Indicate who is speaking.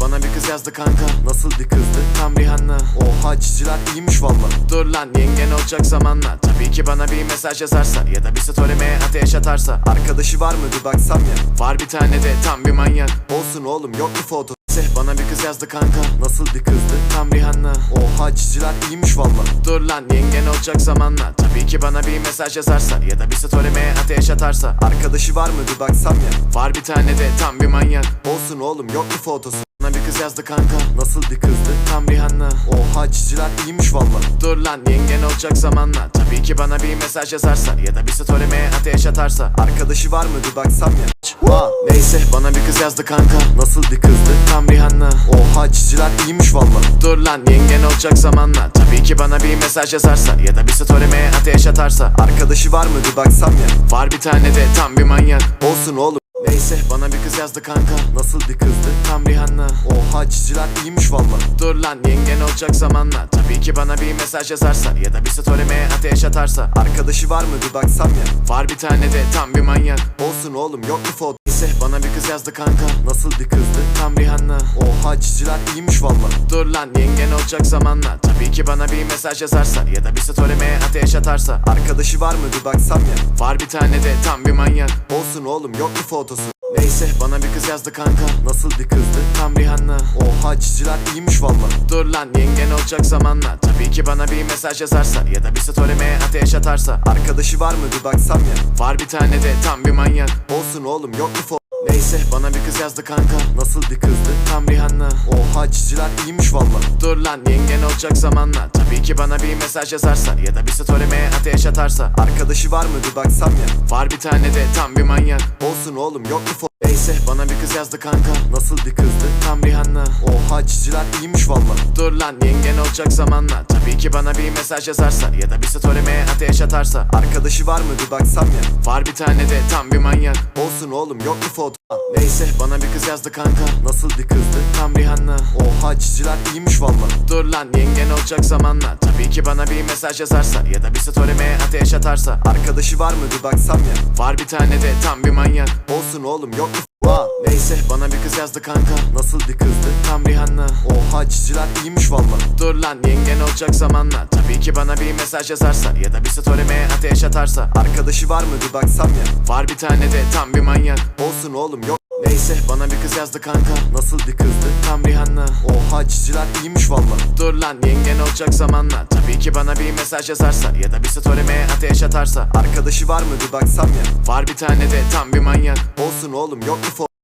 Speaker 1: bana bir kız yazdı kanka. Nasıl bir kızdı? Tam Rihanna. Oha çiziler iyiymiş valla Dur lan yengen olacak zamanla. Tabii ki bana bir mesaj yazarsa Ya da bir story'me ateş atarsa. Arkadaşı var mı? Bir baksam ya. Var bir tane de tam bir manyak. Olsun oğlum yok mu foto. Bana bir kız yazdı kanka. Nasıl bir kızdı? Tam Rihanna. Oha çiziler iyiymiş valla Dur lan yengen olacak zamanla. Tabii ki bana bir mesaj yazarsa Ya da bir story'me ateş atarsa. Arkadaşı var mı? Bir baksam ya. Var bir tane de tam bir manyak. Olsun oğlum yok mu fotosu bana bir kız yazdı kanka. Nasıl bir kızdı? Tam Rihanna. Oha çiziler iyiymiş valla Dur lan yengen olacak zamanla. Tabii ki bana bir mesaj yazarsa Ya da bir story'me ateş atarsa. Arkadaşı var mı? Bir baksam ya. Ha, Neyse bana bir kız yazdı kanka. Nasıl bir kızdı? Tam Rihanna. Oha çiziler iyiymiş valla Dur lan yengen olacak zamanla. Tabii ki bana bir mesaj yazarsa Ya da bir story'me ateş atarsa. Arkadaşı var mı? Bir baksam ya. Var bir tane de tam bir manyak. Olsun oğlum yazdı kanka. Nasıl bir kızdı? Tam Rihanna Oha çiziler iyiymiş valla. Dur lan yengen olacak zamanla. Tabii ki bana bir mesaj yazarsa Ya da bir story'me ateş atarsa. Arkadaşı var mı? Bir baksam ya. Var bir tane de tam bir manyak. Olsun oğlum yok mu foto. Bana bir kız yazdı kanka. Nasıl bir kızdı? Tam Rihanna Oha çiziler iyiymiş valla. Dur lan yengen olacak zamanla. Tabii ki bana bir mesaj yazarsa Ya da bir story'me ateş atarsa. Arkadaşı var mı? Bir baksam ya. Var bir tane de tam bir manyak. Olsun oğlum yok mu fotosu Neyse bana bir kız yazdı kanka. Nasıl bir kızdı? Tam Rihanna Oha çiziler iyiymiş valla. Dur lan yengen olacak zamanla. Tabii ki bana bir mesaj yazarsa Ya da bir story'me ateş atarsa. Arkadaşı var mı? Bir baksam ya. Var bir tane de tam bir manyak. Olsun oğlum yok mu Neyse bana bir kız yazdı kanka. Nasıl bir kızdı? Tam Rihanna. Oha çiziler iyiymiş valla Dur lan yengen olacak zamanla. Tabii ki bana bir mesaj yazarsa Ya da bir story'me ateş atarsa. Arkadaşı var mı? Bir baksam ya. Var bir tane de tam bir manyak. Olsun oğlum yok mu Neyse bana bir kız yazdı kanka. Nasıl bir kızdı? Tam Rihanna. Oha çiziler iyiymiş valla Dur lan yengen olacak zamanla. Tabii ki bana bir mesaj yazarsa Ya da bir story'me ateş atarsa. Arkadaşı var mı? Bir baksam ya. Var bir tane de tam bir manyak. Olsun oğlum yok mu foto Neyse bana bir kız yazdı kanka. Nasıl bir kızdı? Tam Rihanna Oha çiziler iyiymiş valla. Dur lan yengen olacak zamanla. Tabii ki bana bir mesaj yazarsa Ya da bir story'me ateş atarsa. Arkadaşı var mı? Bir baksam ya. Var bir tane de tam bir manyak. Olsun oğlum yok mu? Neyse bana bir kız yazdı kanka. Nasıl bir kızdı tam Rihanna Oha çiziler iyiymiş valla. Dur lan yengen olacak zamanla. Tabii ki bana bir mesaj yazarsa Ya da bir story'me ateş atarsa. Arkadaşı var mı? Bir baksam ya. Var bir tane de tam bir manyak. Olsun oğlum yok. Neyse bana bir kız yazdı kanka. Nasıl bir kızdı? Tam Rihanna Oha çiziler iyiymiş valla. Dur lan yengen olacak zamanla. Tabii ki bana bir mesaj yazarsa Ya da bir story'me ateş atarsa. Arkadaşı var mı? Bir baksam ya. Var bir tane de tam bir manyak. Olsun oğlum yok. mu